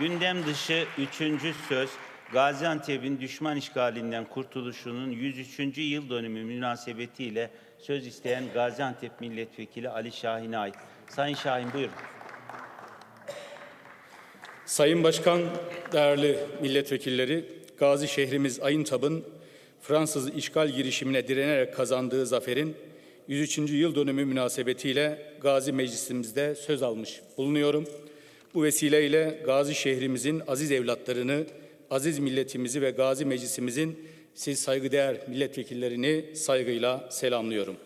Gündem dışı üçüncü söz Gaziantep'in düşman işgalinden kurtuluşunun 103. yıl dönümü münasebetiyle söz isteyen Gaziantep Milletvekili Ali Şahin'e ait. Sayın Şahin buyurun. Sayın Başkan, değerli milletvekilleri, Gazi şehrimiz Ayıntab'ın Fransız işgal girişimine direnerek kazandığı zaferin 103. yıl dönümü münasebetiyle Gazi Meclisimizde söz almış bulunuyorum. Bu vesileyle Gazi şehrimizin aziz evlatlarını, aziz milletimizi ve Gazi Meclisimizin siz saygıdeğer milletvekillerini saygıyla selamlıyorum.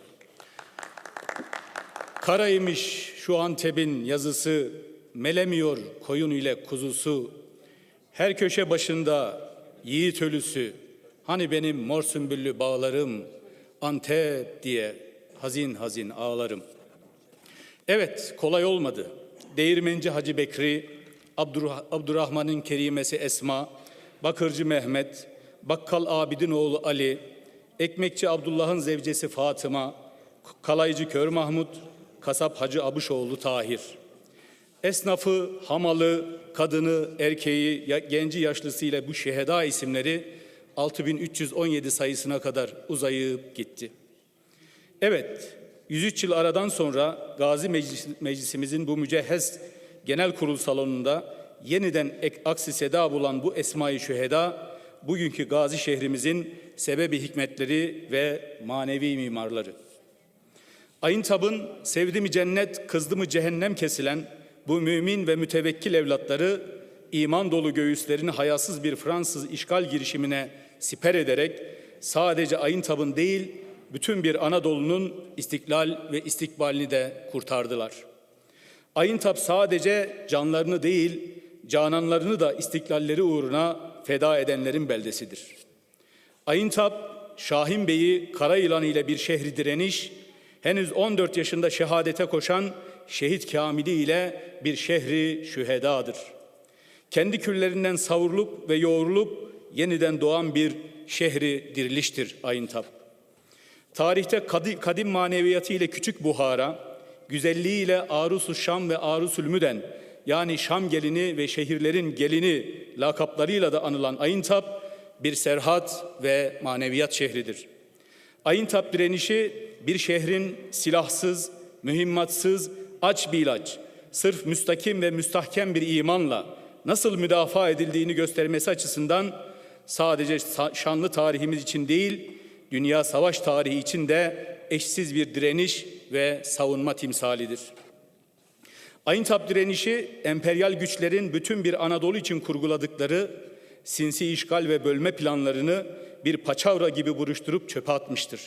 Karaymış şu Antep'in yazısı, melemiyor koyun ile kuzusu. Her köşe başında yiğit ölüsü, hani benim mor sümbüllü bağlarım, Antep diye hazin hazin ağlarım. Evet, kolay olmadı. Değirmenci Hacı Bekri, Abdur- Abdurrahman'ın kerimesi Esma, Bakırcı Mehmet, Bakkal Abidin oğlu Ali, Ekmekçi Abdullah'ın zevcesi Fatıma, Kalaycı Kör Mahmut, Kasap Hacı Abuşoğlu Tahir. Esnafı, hamalı, kadını, erkeği, genci yaşlısıyla bu şeheda isimleri 6317 sayısına kadar uzayıp gitti. Evet, 103 yıl aradan sonra Gazi Meclis, Meclisimizin bu mücehhez genel kurul salonunda yeniden ek, aksi seda bulan bu esma-i şüheda, bugünkü Gazi şehrimizin sebebi hikmetleri ve manevi mimarları. Ayıntab'ın sevdi mi cennet, kızdı mı cehennem kesilen bu mümin ve mütevekkil evlatları iman dolu göğüslerini hayasız bir Fransız işgal girişimine siper ederek sadece Ayıntab'ın değil bütün bir Anadolu'nun istiklal ve istikbalini de kurtardılar. Ayıntap sadece canlarını değil, cananlarını da istiklalleri uğruna feda edenlerin beldesidir. Ayıntap, Şahin Bey'i kara ilanı ile bir şehri direniş, henüz 14 yaşında şehadete koşan şehit Kamili ile bir şehri şühedadır. Kendi küllerinden savrulup ve yoğrulup yeniden doğan bir şehri diriliştir Ayıntap. Tarihte kadi- kadim maneviyatı ile küçük Buhara, güzelliğiyle Arusu Şam ve Arusül Müden yani Şam gelini ve şehirlerin gelini lakaplarıyla da anılan Ayıntap bir serhat ve maneviyat şehridir. Ayıntap direnişi bir şehrin silahsız, mühimmatsız, aç bir ilaç, sırf müstakim ve müstahkem bir imanla nasıl müdafaa edildiğini göstermesi açısından sadece sa- şanlı tarihimiz için değil, dünya savaş tarihi için de eşsiz bir direniş ve savunma timsalidir. Ayıntap direnişi emperyal güçlerin bütün bir Anadolu için kurguladıkları sinsi işgal ve bölme planlarını bir paçavra gibi buruşturup çöpe atmıştır.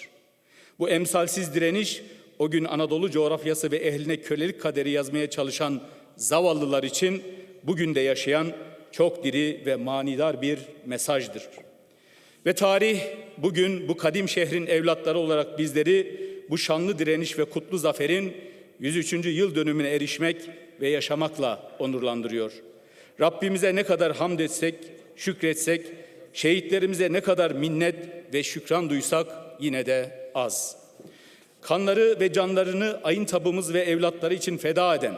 Bu emsalsiz direniş o gün Anadolu coğrafyası ve ehline kölelik kaderi yazmaya çalışan zavallılar için bugün de yaşayan çok diri ve manidar bir mesajdır. Ve tarih bugün bu kadim şehrin evlatları olarak bizleri bu şanlı direniş ve kutlu zaferin 103. yıl dönümüne erişmek ve yaşamakla onurlandırıyor. Rabbimize ne kadar hamd etsek, şükretsek, şehitlerimize ne kadar minnet ve şükran duysak yine de az. Kanları ve canlarını ayın tabımız ve evlatları için feda eden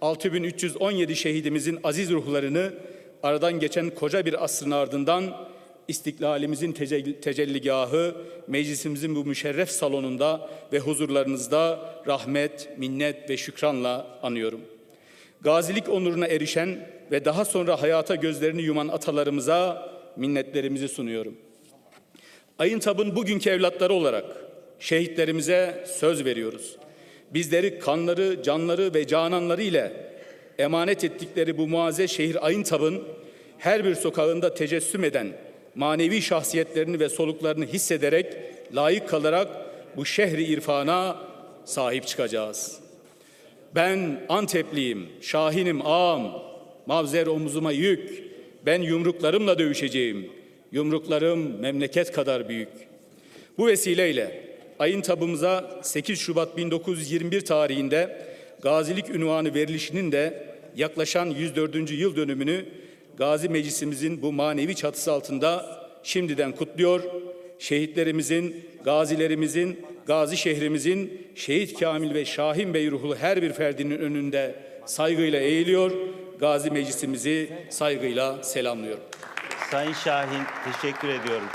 6317 şehidimizin aziz ruhlarını aradan geçen koca bir asrın ardından istiklalimizin tecelli- tecelligahı meclisimizin bu müşerref salonunda ve huzurlarınızda rahmet, minnet ve şükranla anıyorum. Gazilik onuruna erişen ve daha sonra hayata gözlerini yuman atalarımıza minnetlerimizi sunuyorum. Ayıntab'ın bugünkü evlatları olarak şehitlerimize söz veriyoruz. Bizleri kanları, canları ve cananları ile emanet ettikleri bu muazzez şehir Ayıntab'ın her bir sokağında tecessüm eden manevi şahsiyetlerini ve soluklarını hissederek, layık kalarak bu şehri irfana sahip çıkacağız. Ben Antepliyim, Şahinim ağam, mavzer omuzuma yük. Ben yumruklarımla dövüşeceğim. Yumruklarım memleket kadar büyük. Bu vesileyle ayın tabımıza 8 Şubat 1921 tarihinde gazilik ünvanı verilişinin de yaklaşan 104. yıl dönümünü Gazi Meclisimizin bu manevi çatısı altında şimdiden kutluyor. Şehitlerimizin, gazilerimizin, gazi şehrimizin şehit Kamil ve Şahin Bey ruhlu her bir ferdinin önünde saygıyla eğiliyor. Gazi Meclisimizi saygıyla selamlıyorum. Sayın Şahin teşekkür ediyorum.